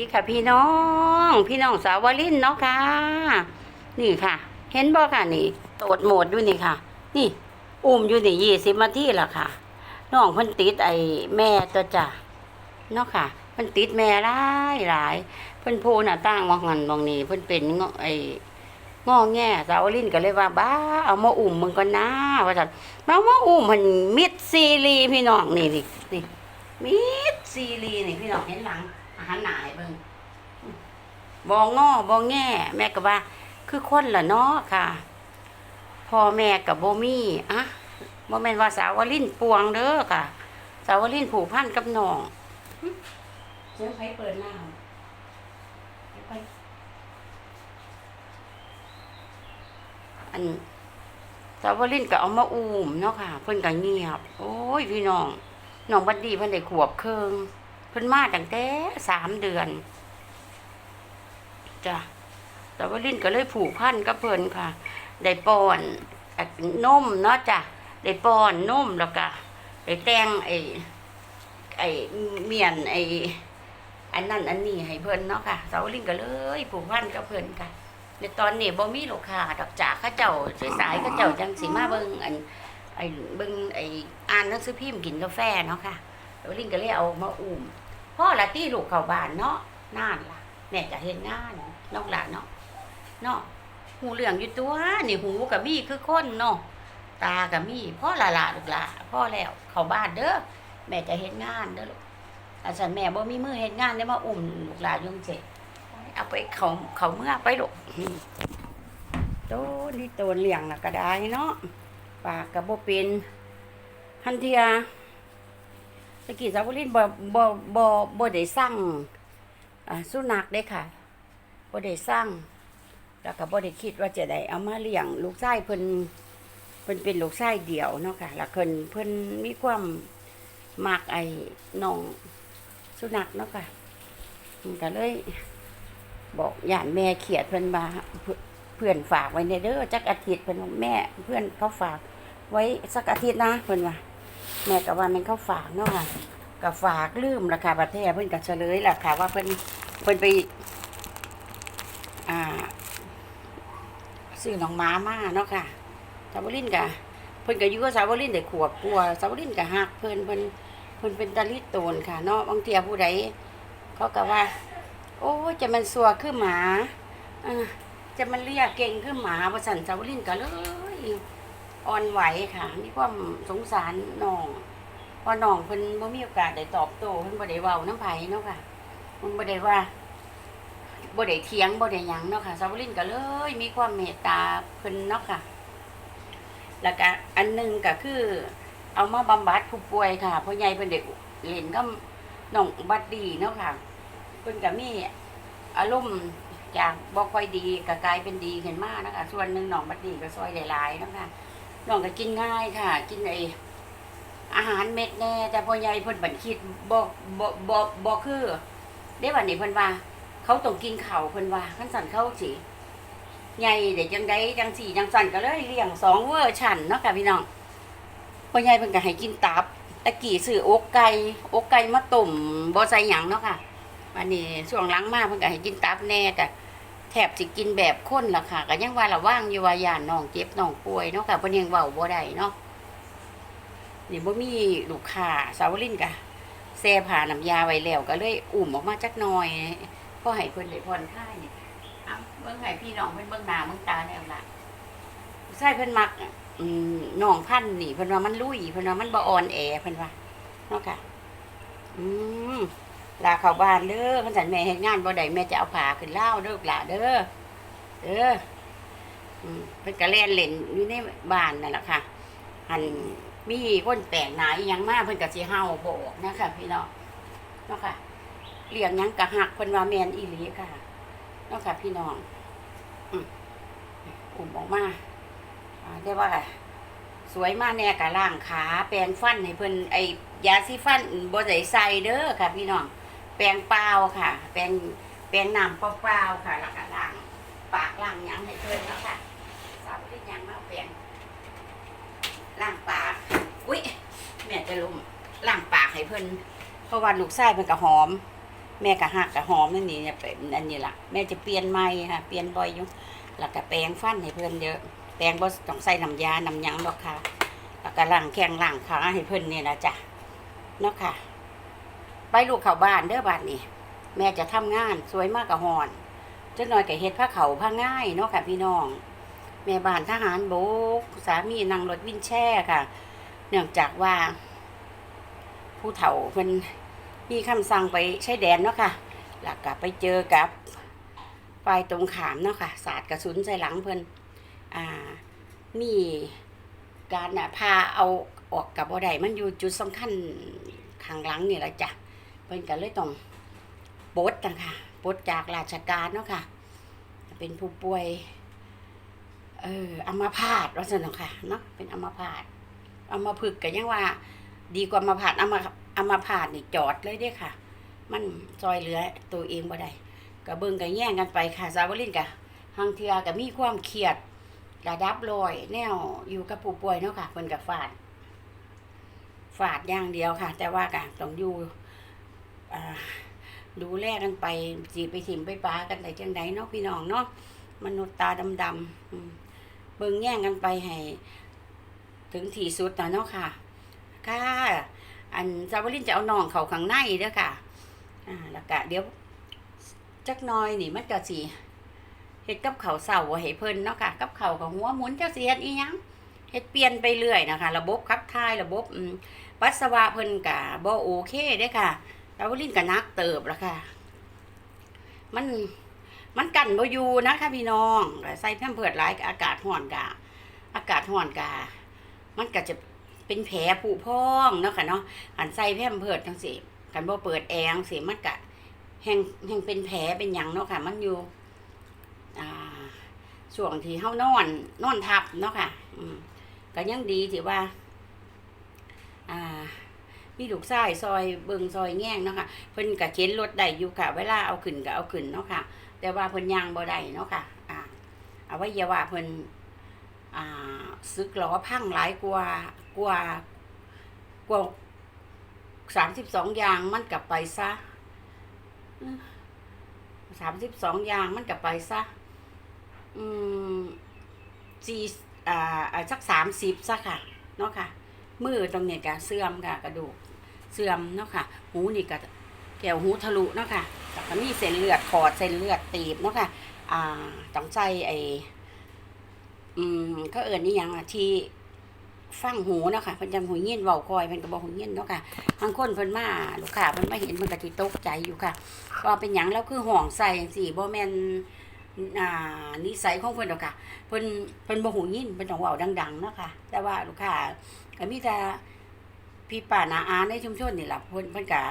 ดีค่ะพี่น้อง พี่น้องสาวลินเนาะค่ะ นี่ค่ะ เห็นบ่ค่ะนี่โตดโหมดอยู่นี่ค่ะ นี่ อุ้มอยู่นี่ยี่สิบนาทีล้วค่ะ น้องเพิ่นติดไอ้แม่ตัวจ้ะเนาะค่ะเพิ่นติดแม่หลายหลายเพิ่นโพหน้าต่างมองหันมองนี่เพิ่นเป็นงอไอ้งอแง่สาวลินก็เลยว่าบ้าเอามาอุ้มมึงก่อนนะว่าซั่นมามาอุ้มมันมิดซีรีพี่น้องนี่นี่นี่มิดซีรีนี่พี่น้องเห็นหลัง หารหนาให้เบิ่งบองง้อบองแง่ แม่ก็ว่า คือคนละเนาะค่ะพ่อแม่กับโบมี่อะบ่แม่นว่าสาวลินปวงเด้อค่ะ สาวลินผูกพันกับน้องหึเสียงไผเปิดหน้าไปอันสาวลินก็เอามาอุ้มเนาะค่ะ เพิ่นก็เงียบ โอ้ยพี่น้องน้องบัดดีเพิ่นได้ขวบครึ่งเพิ่นมาตั้งแต่สามเดือนจ้ะแต่ว่าลิ้นก็เลยผูกพันกับเพิ่นค่ะ ได้ป้อนอะนมเนาะจ้ะได้ป้อนนมแล้วก็ได้แต่งไอ้ไอ้เมียนไอ้อันนั้นอันนี้ให้เพิ่นเนาะค่ะสาวลิ้นก็เลยผูกพันกับเพิ่นค่ะ ในตอนนี้บ่มีลูกค้าดอกจากเขาเจ้าสายๆเขาเจ้าจังสิมาเบิ่งอันไอ้เบิ่งไอ้อ่านหนังสือพิมพ์กินกาแฟเนาะค่ะสาวลิ้นก็เลยเอามาอุ้ม พ่อละตี้ลูกเข้าบ้านเนาะนานล่ะแม่จะเห็นงานนอกหลานเนาะเนาะหูเหลืองอยู่ตัวนี่หูกับมีคือคนเนาะตากับมีพ่อละละลูกหละพ่อแล้วเข้าบ้านเด้อแม่จะเห็นงานเด้อลูกอาจารย์แม่บ่มีมือเห็นงานได้มาอุ่มลูกหลานยุ่งเสร็จเอาไปเขาเขาเมื่อไปลูกโตนี่โตนเลี้ยงนะก็ได้เนาะปากกับบ่เป็นหันเทีย ตะกี้สาวลินบ่บ่บ่บ่ได้สร้างอ่าสุนัขเด้ค่ะบ่ได้สร้างแล้วก็บ่ได้คิดว่าจะได้เอามาเลี้ยงลูกชายเพิ่นเพิ่นเป็นลูกชายเดี่ยวเนาะค่ะแล้วเพิ่นเพิ่นมีความมักไอ้น้องสุนัขเนาะค่ะมันก็เลยบอกย่านแม่เขียดเพิ่นมาเพื่อนฝากไว้ในเด้อจักอาทิตย์เพิ่นแม่เพื่อนเขาฝากไว้สักอาทิตย์นะเพิ่นว่า แม่ก็ว่ามันเข้าฝากเนาะค่ะก็ฝากลืมราคาประเทศเพิ่นก็เฉลยราคาว่าเพิ่นเพิ่นไป อ่าซื้อน้องหม้ามาเนาะค่ะสาวลินกะเพิ่นก็อยู่กับสาวลินได้ขวบกลัวสาวลินก็ฮักเพิ่นเพิ่นเพิ่นเป็นตาลิโตนค่ะเนาะบางเทียผู้ใดเขาก็ว่า โอ้จะมันสัวคือหมาอ่าจะมันเรียกเก่งคือหมาว่าสั่นสาวลินก็เลย อ่อนไหวค่ะ มีความสงสารน้องเพราะน้องเพิ่นบ่มีโอกาสได้ตอบโต้เพิ่นบ่ได้เว้าน้ำไผเนาะค่ะเพิ่นบ่ได้ว่าบ่ได้เถียงบ่ได้หยังเนาะค่ะสาวลินก็เลย มีความเมตตาเพิ่นเนาะค่ะ แล้วก็อันหนึงก็คือ เอามาบำบัดผู้ป่วยค่ะพ่อใหญ่เพิ่นได้เล่นกับน้องบัดดีเนาะค่ะเพิ่นก็มีอารมณ์จากบ่ค่อยดีก็กลายเป็นดีขึ้นมานะคะส่วนหนึงน้องบัดดีก็ซอยหลายๆเนาะค่ะ น้องก็กินง่ายค่ะ กินไออาหารเม็ดแน่ แต่พ่อใหญ่เพิ่นบันคิดบ่บ่บ่บ่คือได้วันนี้เพิ่นว่า เขาต้องกินข้าวเพิ่นว่าขั้นสั่นเขาสิใหญ่เด็กจังไดจังสี่จังสั่นก็เลยเลี้ยงสองเวอร์ชันเนาะค่ะพี่น้องพ่อใหญ่เพิ่นก็ให้กินตับตะกี้ซื้ออกไก่อกไก่มาต้มบ่ใส่หยังเนาะค่ะวันนี้ช่วงหลังมาเพิ่นก็ให้กินตับแน่แต่ แทบสิกินแบบคนล่ะค่ะก็ยังว่าระว่างอยู่ว่าย่านน้องเจ็บน้องป่วยเนาะค่ะเพิ่นยังเว้าบ่ได้เนาะนี่บ่มีลูกค้าสาวลินกะแซ่ผ่าน้ำยาไว้แล้วก็เลยอุ่มออกมาจักหน่อยพอให้เพิ่นได้ผ่อนคลายนี่เอ้าเบิ่งให้พี่น้องเพิ่นเบิ่งหน้าเบิ่งตาแล้วล่ะใช่เพิ่นมักน้องพันนี่เพิ่นว่ามันลุยเพิ่นว่ามันบ่อ่อนแอเพิ่นว่าเนาะค่ะ อืม ลาเข้าบ้านเด้อคันสันแม่เฮ็ดงานบ่ได้แม่จะเอาผ้าขึ้นเล่าเด้อหล่ะเด้อเด้ออืมเพิ่นก็เล่นเล่นอยู่ในบ้านนั่นแหละค่ะหันมีคนแปลกหน้าอีหยังมาเพิ่นก็สิเฮาบอกนะคะพี่น้องเนาะค่ะเลี้ยงหยังก็ฮักเพิ่นว่าแม่นอีหลีค่ะเนาะค่ะพี่น้องอืมอุ้มออกมาอ่าได้ว่าสวยมากแน่กะล่างขา แปรงฟันให้เพิ่นไอยาสีฟันบ่ได้ใส่เด้อค่ะพี่น้อง แปรงเปล่าค่ะ แปรงแปรงน้ำเปล่าๆค่ะแล้วก็ล้างปากล้างยังให้เพิ่อนแล้วค่ะสาวที่ยังมาแปรงล้างปากอุ้ยแม่จะลุมล้างปากให้เพิ่อนเพราะว่าลูกชายเพิ่นก็หอม แม่ก็หักก็หอมนั่นนี่เนี่ยเป็นอันนี้ล่ะแม่จะเปลี่ยนใหม่ค่ะเปลี่ยนบ่อยอยู่แล้วก็แปรงฟันให้เพิ่อนเยอะแปรงบ่ต้องใส่น้ำยาน้ำยังหรอกค่ะแล้วก็ล้างแข้งล้างขาให้เพิ่อนเนี่ยนะจ๊ะเนาะค่ะ ไปลูกเข้าบ้านเด้อบ้านนี้แม่จะทำงานสวยมากกับหอนจักหน่อยก็เฮ็ดผ้าเขาผ้าง่ายเนาะค่ะพี่น้อง แม่บ้านทหารโบกสามีนั่งรถวินแช่ค่ะ เนื่องจากว่า ผู้เฒ่าเพิ่นมีคำสั่งไปใช้แดนเนาะค่ะแล้วก็ไปเจอกับฝ่ายตรงขามเนาะค่ะสาดกระสุนใส่หลังเพิ่นอ่ามีการน่ะพาเอาออกกับบ่ได้มันอยู่จุดสำคัญข้างหลังนี่แหละจ้ะ เพิ่นก็เลยต้องปลดนะคะปลดจากราชการเนาะค่ะ เป็นผู้ป่วย เอออัมพาตว่าซั่นเนาะค่ะเนาะเป็นอัมาพาตอัมพฤกษ์ก็ยังว่า ดีกว่าอัมาพาตอัมาอัมาพาตนี่จอดเลยเด้ค่ะ มันซอยเหลือตัวเองบ่ได้ก็เบิ่งก็แย่งกันไปค่ะสาวลินก็ทางเทือก็มีความเครียดระดับลอยแนวอยู่กับผู้ป่วยเนาะค่ะเพิ่นกับฝาดฝาดอย่างเดียวค่ะ แต่ว่าก็ต้องอยู่ ดูแลกันไปจีไปถิ่มไปปากันได้จังไดเนาะพี่น้องเนาะมนุษย์ตาดำๆเบิ่งแย่งกันไปให้ถึงที่สุดนะเนาะค่ะ ค่ะ อันซาวลินจะเอาน้องเขาข้างในเด้อค่ะ อ่า แล้วก็เดี๋ยวจักน้อยนี่มันก็สิเฮ็ดกับเขาเสาให้เพิ่นเนาะค่ะ กับเขากับหัวหมุนเจักสิเฮ็ดอีหยังเฮ็ดเปลี่ยนไปเรื่อยนะคะ ระบบขับถ่ายระบบปัสสาวะเพิ่นก็บ่โอเคเด้ค่ะ แล้วลิ้นก็นักเติบแล้วค่ะ มันมันกันบอยู่นะคะพี่น้องใส่แพมเพิดหลายอากาศร้อนกะอากาศร้อนกะมันก็จะเป็นแผลผุพองเนาะค่ะเนาะอันใส่แพมเพิดจังซี่กันบ่เปิดแอร์จังซี่มันก็แห่งแห่งเป็นแผลเป็นหยังเนาะค่ะ มันอยู่อ่าช่วงที่เฮานอนนอนทับเนาะค่ะ อืมก็ยังดีที่ว่า อ่า มีลูกชายซอยเบิงซอยแง่งเนาะค่ะเพิ่นก็เข็นรถได้อยู่ค่ะ เวลาเอาขึ้นก็เอาขึ้นเนาะค่ะ แต่ว่าเพิ่นยางบ่ได้เนาะค่ะอ่าเอาไว้ยาว่าเพิ่นอ่าซึกล้อพังหลายกว่ากว่ากว่าสามสิบสองยางมันกลับไปซะสามสิบสองยางมันก็ไปซะอืมสี่อ่าอ่าสักสามสิบซะค่ะเนาะค่ะ มือตรงนี้ก็เสื่อมค่ะกระดูกเสื่อมเนาะค่ะ หูนี่ก็แก้วหูทะลุเนาะค่ะแต่ก็มีเส้นเลือดขอดเส้นเลือดตีบเนาะค่ะอ่าต้องใส่ไออืมก็เอิญนี่ยังอะที่ฟังหูเนาะค่ะเพิ่นจังหูเงี้ยนเว้าคอยเพิ่นก็บ่หูเงี้ยนเนาะค่ะบางคนเพิ่นมาลูกค้าเพิ่นมาเห็นเพิ่นก็สิตกใจอยู่ค่ะว่าเป็นหยังแล้วคือห่วงใส่จังซี่บ่แม่น อ่านิสัยของเพิ่นดอกค่ะเพิ่นเพิ่นบ่หูยินเพิ่นต้องเว้าดังๆเนาะค่ะแต่ว่าลูกค้าก็มีแต่พี่ป้าน้าอาในชุมชนนี่ล่ะเพิ่นเพิ่นก็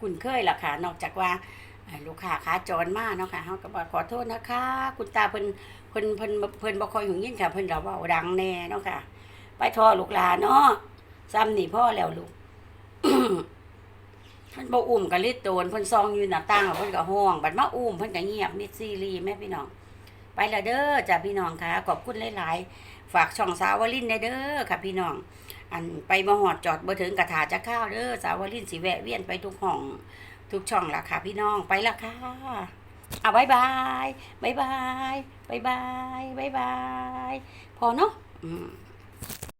คุ้นเคยล่ะค่ะ นอกจากว่าลูกค้าขาจรมาเนาะค่ะเฮาก็บอกขอโทษนะคะ คุณตาเพิ่นเพิ่นเพิ่นเพิ่นบ่ค่อยหูยินค่ะเพิ่นก็เว้าดังแน่เนาะค่ะ ไปทอลูกหลานเนาะซ้ำนี่พ่อแล้วลูก เพิ่นบ่อุ้มก็ลิดโตนเพิ่นซองอยู่หน้าต่างเพิ่นก็ห้องบัดมาอุ้มเพิ่นก็เงียบมิดซีรีแม่พี่น้อง ไปละเด้อจ้ะพี่น้องค่ะขอบคุณหลายๆ ฝากช่องสาวลินเด้อค่ะพี่น้อง อันไปบ่ฮอดจอดบ่ถึงกระถาจะข้าวเด้อสาวลินสิแวะเวียนไปทุกห้องทุกช่องละค่ะพี่น้องไปละค่ะเอาบายบายบายบายบายบายบายบายพอเนาะอืม